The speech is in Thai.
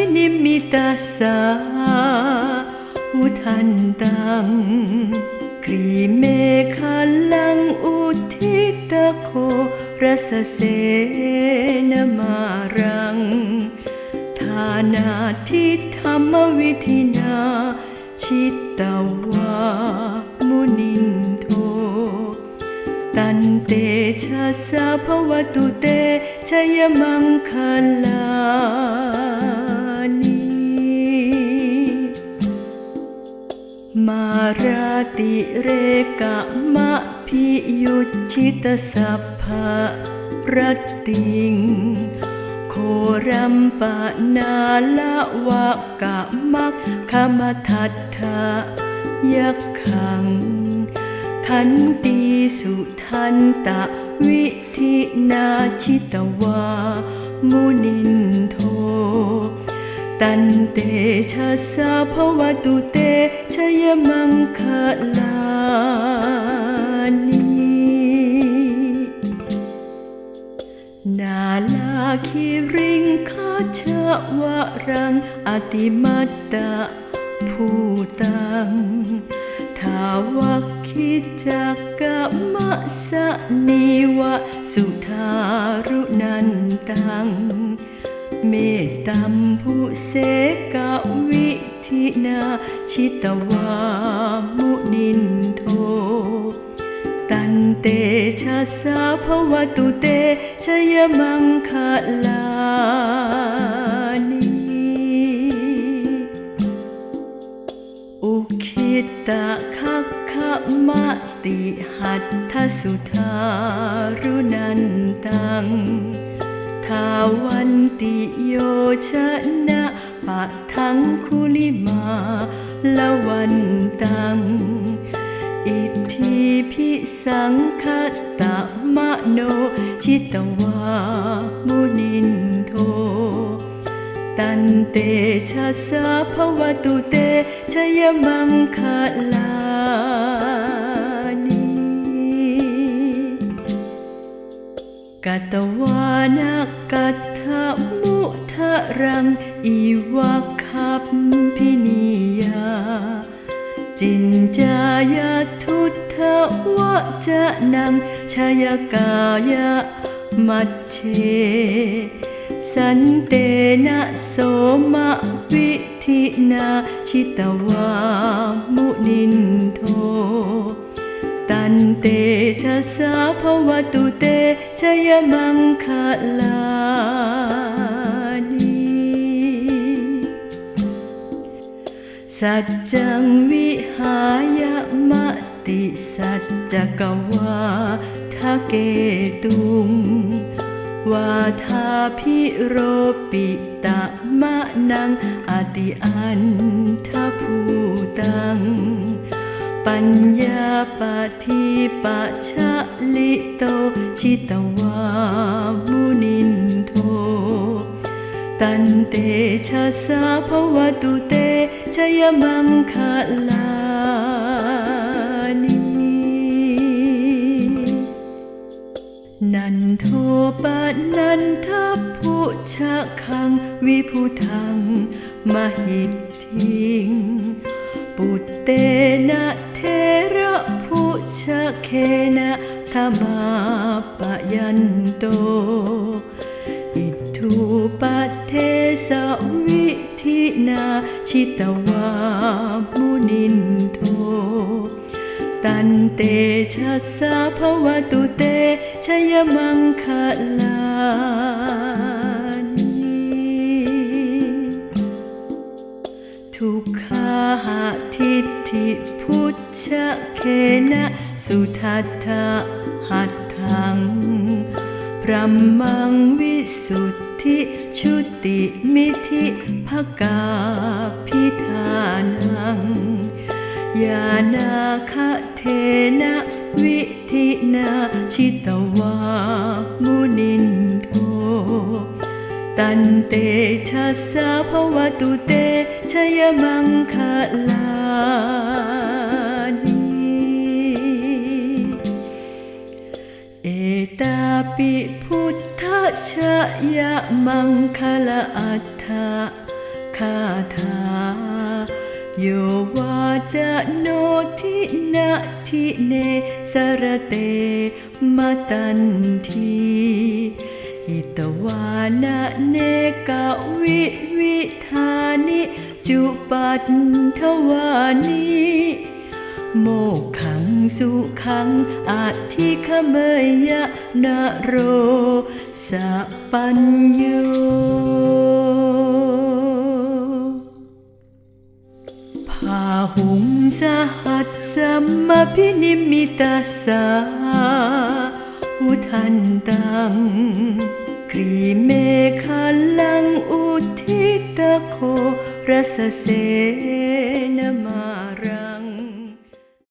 ินิมิตาสาอุทันตังกรีเมฆาลังอุทิตโครสเสนมารัง ทานาทิธรรมวิธินา ชิตตวามุนินโท ตันเตชะสะภวตุเตชยมังคลา ราติเรกะมะพิยุชิตสัพพะรตติง โครัมปะนาละวะกะมักขมทัตถะยักขัง ขันตีสุทันตะวิธินาชิตวา มุนินโท ตันเตชะสะภวตุเตชยมังคลานินาลาคิริงคาชะวะรังอติมัตตะผู้ตังทาวกคิจักกะมะสะนิวะสุทารุนันตัง เมตตัมผู้เสกะวิธินาชิตวามุนินโท ตันเตชะสาภวตุเตชยมังคลานิอุคิตะคักขะมะติหัตถสุธารุนันตัง ทาวันติโยชนะปะทังคุลิมาละวันตัง อิทธิพิสังคตะมะโน ชิตวามุนินโท ตันเตชะสะภวตุเตชยมังคลา กตวานากัตถมุทะรัง อีวะคับพินิยา จินจายาทุทธวะจะนังชยกายะมัชเช สันเตนะโสมะวิธินา ชิตวามุนินโท เตชะสาภวตุเตชยมังคลานิสัจจังวิหายมติสัจจกวาทะเกตุงวาทาพิโรปิตะมะนังอติอันทภูตัง ปัญญาปาทิปัชะลิโต ชิตวามุนินโท ตันเตชะสาภวตุเตชยมังคลานินันโทปะนันทพุชะคัง วิพุทังมหิทธิง ปุตเตนะเทระพุชะเคนะธรรมาปะยันโต อิทูปเทสวิธินาชิตวามุนินโท ตันเตชะสาภวตุเตชยมังคลา หะทิฏฐิพุชชะเคนะสุทัตถะหัตถังพระมังวิสุทธิชุติมิธิภกาพิธานังยานาคเทนะวิธินาชิตวามุนินโท ตันเตชะสาภวตุเตชยมังคะลานีเอตาปิพุทธชยมังคลอัตถะคาถาโยวาจะโนทินาทิเนสรเตมตันที หิตวานะเนกะวิวิธานิจุปัตถวานิโมขังสุขังอาทิขเมยะนโรสัปปัญโยพาหุงสหัสสมพินิมิตาสา หุทันตังกรีเมฆาลังอุทิตโครสเสนมา